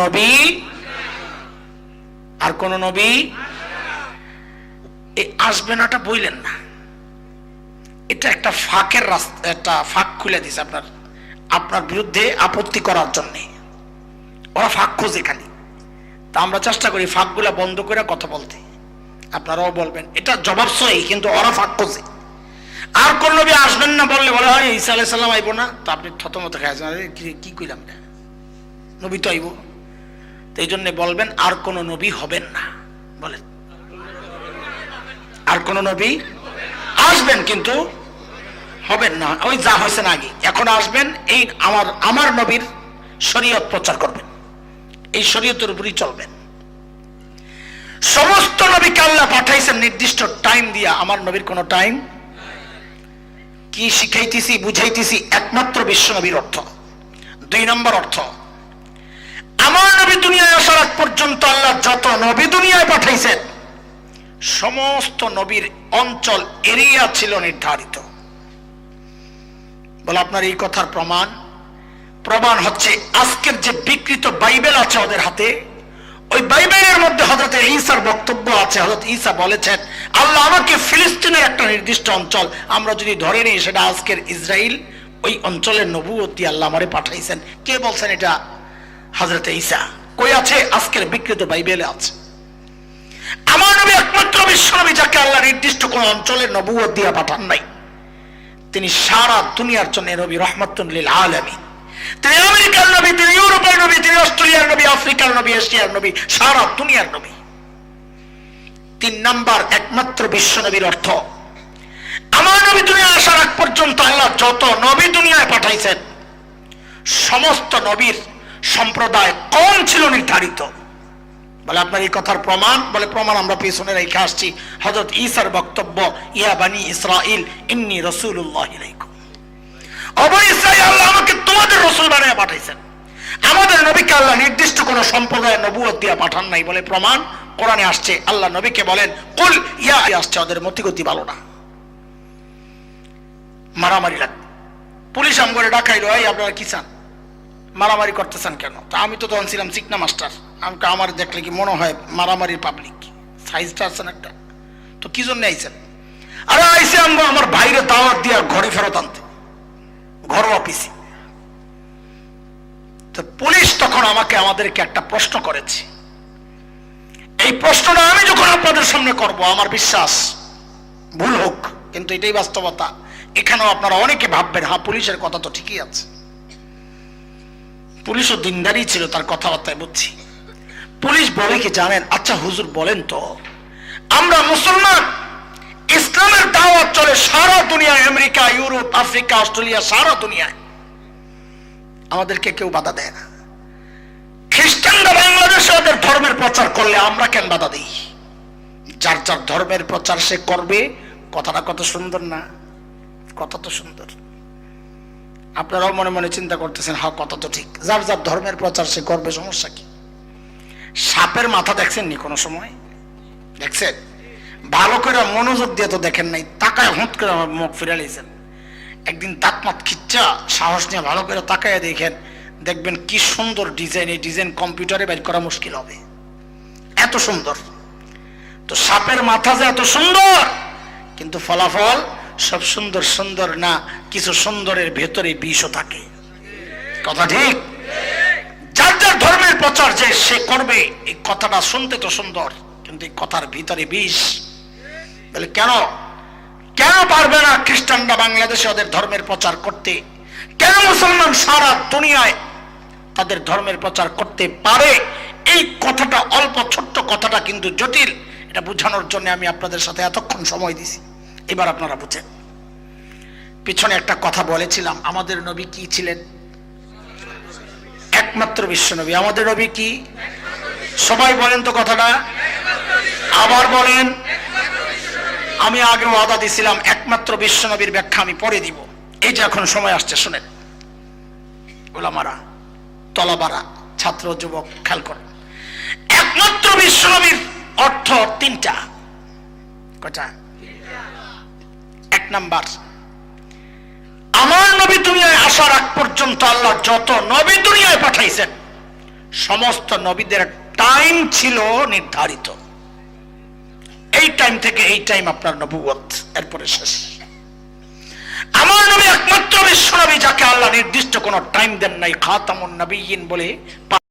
নবী? আর কোন নবী? আসবে নাটা বইলেন না। এটা একটা ফাঁকের রাস্তা, একটা ফাঁক খুলে দিছে আপনার আপনার বিরুদ্ধে আপত্তি করার জন্য। ওরা ফাঁক খোঁজে খালি। তা আমরা চেষ্টা করি ফাঁকগুলা বন্ধ করে কথা বলতে। আপনারাও বলবেন, এটা জবাব সহি, কিন্তু ওরা ফাঁক খোঁজে। আর কোন নবী আসবেন না বললে বলে হয় ঈসা আলাইহিস সালাম আইব না। তো আপনি থতমত খেয়েছেন কি- কইলাম এটা? নবী তো আইব। এই জন্য বলবেন, আর কোন নবী হবেন না। বলেন আর কোন নবী আসবেন কিন্তু হবেন না। ওই যা হয়েছে না আগে। এখন আসবেন, এই আমার আমার নবীর শরীয়ত প্রচার করবেন। এই শরীয়তের উপরই চলবেন। সমস্ত নবীকে আল্লাহ পাঠাইছেন নির্দিষ্ট টাইম দিয়া। আমার নবীর কোনো টাইম কি শিখাইতেছি, বুঝাইতেছি, একমাত্র বিশ্ব নবীর অর্থ। দুই নম্বর অর্থ পর্যন্ত আল্লাহ যত নবী দুনিয়ায় পাঠাইছেন, সমস্ত নবীর অঞ্চল এরিয়া ছিল নির্ধারিত। বলে আপনার এই কথার প্রমাণ? প্রমাণ হচ্ছে আজকের যে বিকৃত বাইবেল আছে ওদের হাতে, ওই বাইবেলের মধ্যে হজরত ঈসার বক্তব্য আছে। হজরত ঈসা বলেছেন, আল্লাহ আমাকে ফিলিস্তিনের একটা নির্দিষ্ট অঞ্চল, আমরা যদি ধরে নিই সেটা আজকের ইসরায়েল ওই অঞ্চলের নবুয়তি আল্লাহ আমারে পাঠাইছেন। কে বলছেন এটা? হজরত ঈসা। কই আছে? আজকের বিকৃত বাইবেলে আছে। আমার নবী একমাত্র বিশ্বনবী যাকে আল্লাহ নির্দিষ্ট কোন অঞ্চলের নবুয়ত দিয়া পাঠান নাই। তিনি সারা দুনিয়ার জন্য নবী রহমতুল্লিল আলমী তিনি আমেরিকার নবী, তিনি ইউরোপের নবী, তিনি অস্ট্রেলিয়ার নবী, আফ্রিকার নবী, এশিয়ার নবী, সারা দুনিয়ার নবী। তিন নাম্বার একমাত্র বিশ্ব নবীর অর্থ, আমার নবী দুনিয়া আসার আগ পর্যন্ত আল্লাহ যত নবী দুনিয়ায় পাঠাইছেন, সমস্ত নবীর সম্প্রদায় কম ছিল নির্ধারিত। বলে, আপনার এই কথার প্রমাণ? বলে, প্রমাণ আমরা পেছনে রেখে আসছি। হজরত ঈসার বক্তব্য, ইয়া বানি ইসরাইল ইন্নি রসুল্লাহ অবৈ ইসরাইল আমাকে তোমাদের রসুল বানিয়ে পাঠাইছেন। আমাদের নবীকে আল্লাহ নির্দিষ্ট কোন সম্প্রদায় নবুয়ত দিয়ে পাঠান নাই। বলে, প্রমাণ কোরআনে আসছে। আল্লাহ নবীকে বলেন, কুল, ইয়া আসছে, ওদের মতিগতি ভালো না। মারামারি লাগ পুলিশ আম করে ডাকাইলো, এই, আপনারা কি চান? মারামারি করতেছেন কেন? তা আমি তো তখন ছিলাম চিকনা মাস্টার আমাকে আমার দেখলে কি মনে হয় মারামারির পাবলিক সাইজটা আছেন একটা? তো কি জন্য আইছেন? আরে আইসে আমরা আমার বাইরে দাওয়াত দিয়ে আর ঘরে ফেরত আনতে। ঘর অফিসে তো পুলিশ তখন আমাকে, আমাদেরকে একটা প্রশ্ন করেছে। এই প্রশ্নটা আমি যখন আপনাদের সামনে করব, আমার বিশ্বাস ভুল হোক, কিন্তু এটাই বাস্তবতা। এখানেও আপনারা অনেকে ভাববেন হ্যাঁ পুলিশের কথা তো ঠিকই আছে। পুলিশও দিনদারি ছিল তার কথাবার্তায়, বুঝছি। পুলিশ বলে কি জানেন? আচ্ছা হুজুর বলেন তো। আমরা মুসলমান। ইসলামের দাওয়াত চলে সারা দুনিয়ায়, আমেরিকা, ইউরোপ, আফ্রিকা, অস্ট্রেলিয়া, সারা দুনিয়ায়। আমাদেরকে কেউ বাধা দেয় না। খ্রিস্টানরা বাংলাদেশে ওদের ধর্মের প্রচার করলে আমরা কেন বাধা দিই? যার যার ধর্মের প্রচার সে করবে, কথাটা কত সুন্দর না? কথা তো সুন্দর। আপনারাও মনে মনে চিন্তা করতেছেন হ্যাঁ কথা তো ঠিক। যার যার ধর্মের প্রচার সে করবে, সমস্যা কি? সাপের মাথা দেখছেন নি কোনো সময়? দেখছেন? ভালো করে মনোযোগ দিয়ে তো দেখেন নাই, তাকায় হুঁত করে আমার মুখ ফিরে লিয়েছেন একদিন দাঁত মাত খিচ্চা, সাহস নিয়ে ভালো করে তাকায় দেখেন, দেখবেন কি সুন্দর ডিজাইন, এই ডিজাইন কম্পিউটারে বের করা মুশকিল হবে। এত সুন্দর। তো সাপের মাথা যে এত সুন্দর, কিন্তু ফলাফল সব সুন্দর সুন্দর না, কিছু সুন্দরের ভেতরে বিষও থাকে। কথা ঠিক? যার যার ধর্মের প্রচার যে সে করবে, এই কথাটা শুনতে তো সুন্দর, কিন্তু এই কথার ভিতরে বিষ। বলে, কেন? কেন পারবে না খ্রিস্টানরা বাংলাদেশে ওদের ধর্মের প্রচার করতে? কেন মুসলমান সারা দুনিয়ায় তাদের ধর্মের প্রচার করতে পারে? এই কথাটা, অল্প ছোট্ট কথাটা কিন্তু জটিল। এটা বোঝানোর জন্য আমি আপনাদের সাথে এতক্ষণ সময় দিছি। এবার আপনারা বুঝেন। পিছনে একটা কথা বলেছিলাম, আমাদের নবী কি ছিলেন? একমাত্র বিশ্ব নবী আমাদের নবী কি? সবাই বলেন তো কথাটা। আবার বলেন, আমি আগে ওয়াদা দিছিলাম, একমাত্র বিশ্ব নবীর ব্যাখ্যা আমি পরে দিব। এই যে এখন সময় আসছে, শুনেন। ওলামারা, তলাবারা, ছাত্র, যুবক, খেয়াল করেন। একমাত্র বিশ্ব নবীর অর্থ তিনটা। কটা নাম্বার। আমার নবী দুনিয়ায় আসার আগ পর্যন্ত আল্লাহ যত নবী দুনিয়ায় পাঠাইছেন, সমস্ত নবীদের টাইম ছিল নির্ধারিত। এই টাইম থেকে এই টাইম আপনার নবুয়ত এরপরে শেষ। আমার নবী একমাত্র বিশ্ব নবী যাকে আল্লাহ নির্দিষ্ট কোনো টাইম দেন নাই, খাতামুন নবীন বলে